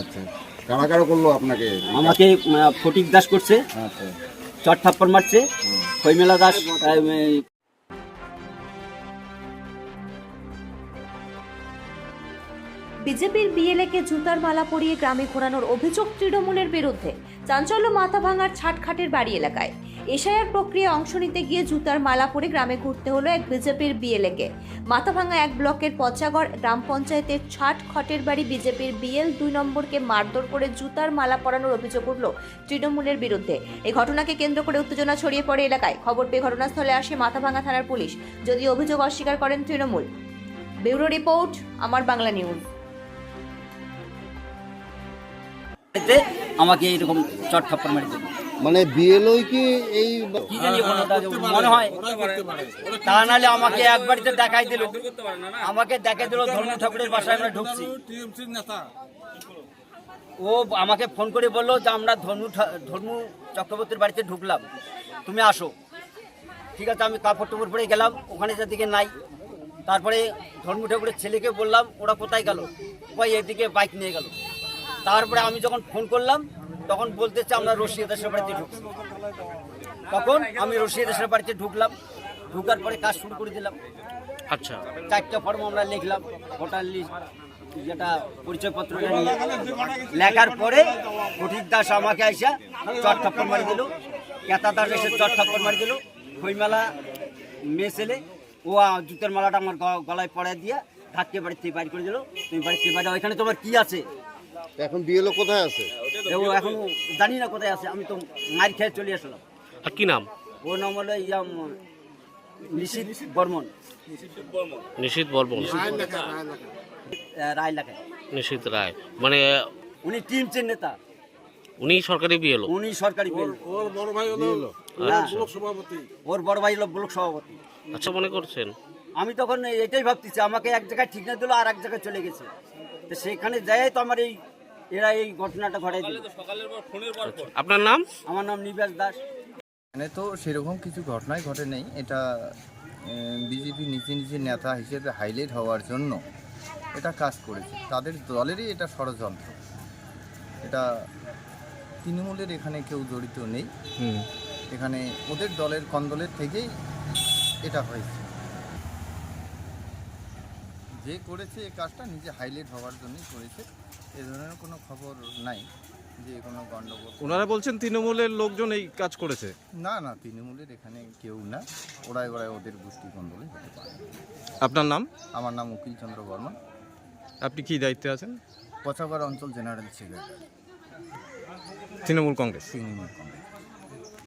আচ্ছা কারা কারা করল আপনাকে? আমাকে ফটিক দাস করছে আচ্ছা। চট থাপ্পড় মারছে খৈমেলা দাস বিজেপির বিএলএকে জুতার মালা পরিয়ে গ্রামে ঘোরানোর অভিযোগ তৃণমূলের বিরুদ্ধে। চাঞ্চল্য মাথা ভাঙার ছাটখাটের বাড়ি এলাকায়। এশায়ার প্রক্রিয়ায় অংশ নিতে গিয়ে জুতার মালা পরে গ্রামে ঘুরতে হলো এক বিজেপির বিএলএকে। মাথাভাঙা এক ব্লকের পচাগড় গ্রাম পঞ্চায়েতের ছাট খটের বাড়ি বিজেপির বিএল দুই নম্বরকে মারধর করে জুতার মালা পরানোর অভিযোগ উঠল তৃণমূলের বিরুদ্ধে। এই ঘটনাকে কেন্দ্র করে উত্তেজনা ছড়িয়ে পড়ে এলাকায়। খবর পেয়ে ঘটনাস্থলে আসে মাথাভাঙা থানার পুলিশ। যদিও অভিযোগ অস্বীকার করেন তৃণমূল। ব্যুরো রিপোর্ট, আমার বাংলা নিউজ। আমাকে এইরকম চট থাপ্পড় মারি মানে বিএলও কি এই কি জানি তা মনে হয় তা নাহলে আমাকে এক বাড়িতে দেখাই দিল। আমাকে দেখাই দিল ধর্ম ঠাকুরের বাসায় আমরা ঢুকছি। ও আমাকে ফোন করে বলল যে আমরা ধর্ম ধর্ম চক্রবর্তীর বাড়িতে ঢুকলাম। তুমি আসো। ঠিক আছে আমি কাপড় টুপড় পরে গেলাম। ওখানে যেদিকে নাই। তারপরে ধর্ম ঠাকুরের ছেলেকে বললাম ওরা কোথায় গেল? কই এদিকে বাইক নিয়ে গেল। তারপরে আমি যখন ফোন করলাম তখন বলতেছে আমরা রশিয়া দেশের বাড়িতে ঢুকছি। তখন আমি রশিয়া দেশের বাড়িতে ঢুকলাম। ঢুকার পরে কাজ শুরু করে দিলাম। আচ্ছা। চারটা ফর্ম আমরা লিখলাম। ভোটার লিস্ট যেটা পরিচয়পত্র লেখার পরে ফটিক দাস আমাকে আইসা চট থাপ্পড় মারি দিল। কেতা দাস এসে চট থাপ্পড় মারি দিল। খইমেলা মেয়ে ছেলে ও জুতের মালাটা আমার গলায় পড়ায় দিয়ে ধাক্কে বাড়িতে বাইর করে দিল। তুমি থেকে বাইরে ওইখানে তোমার কি আছে? এখন বিএলও কোথায় আছে? ও এখন জানি না কোথায় আছে আমি তো মার খেয়ে চলে আসলাম। আর কি নাম? ও নাম হলো ইয়াম নিশিত বর্মন। নিশীত বর্মন। রায় লেখায় নিশীত রায়। মানে উনি টিমসের নেতা। উনি সরকারি বিয়েলো উনি সরকারি পেল ওর বড় ভাই হলো ব্লক সভাপতি। ওর বড় ভাই হলো ব্লক সভাপতি। আচ্ছা মনে করছেন? আমি তখন এটাই ভাবতেছি আমাকে এক জায়গায় ঠিক না দিল আর এক জায়গায় চলে গেছে। তো সেখানে যাই তো আমার এই এরা এই ঘটনাটা ঘটাই দিল আপনার নাম? আমার নাম নিবাস দাস। এখানে তো সেরকম কিছু ঘটনাই ঘটে নেই। এটা বিজেপি নিচে নিচে নেতা হিসেবে হাইলাইট হওয়ার জন্য এটা কাজ করেছে। তাদের দলেরই এটা ষড়যন্ত্র। এটা তৃণমূলের এখানে কেউ জড়িত নেই। এখানে ওদের দলের কন্দলের থেকেই এটা হয়েছে। যে করেছে এই কাজটা নিজে হাইলাইট হওয়ার জন্যই করেছে। এ ধরনের কোনো খবর নাই যে কোনো গণ্ডগোল। ওনারা বলছেন তৃণমূলের লোকজন এই কাজ করেছে। না না তৃণমূলের এখানে কেউ না। ওরাই ওরাই ওদের গোষ্ঠী কন্দলে হতে পারে। আপনার নাম? আমার নাম উকিল চন্দ্র বর্মন আপনি কি দায়িত্বে আছেন? পচাগড় অঞ্চল জেনারেল সেক্রেটারি। তৃণমূল কংগ্রেস। তৃণমূল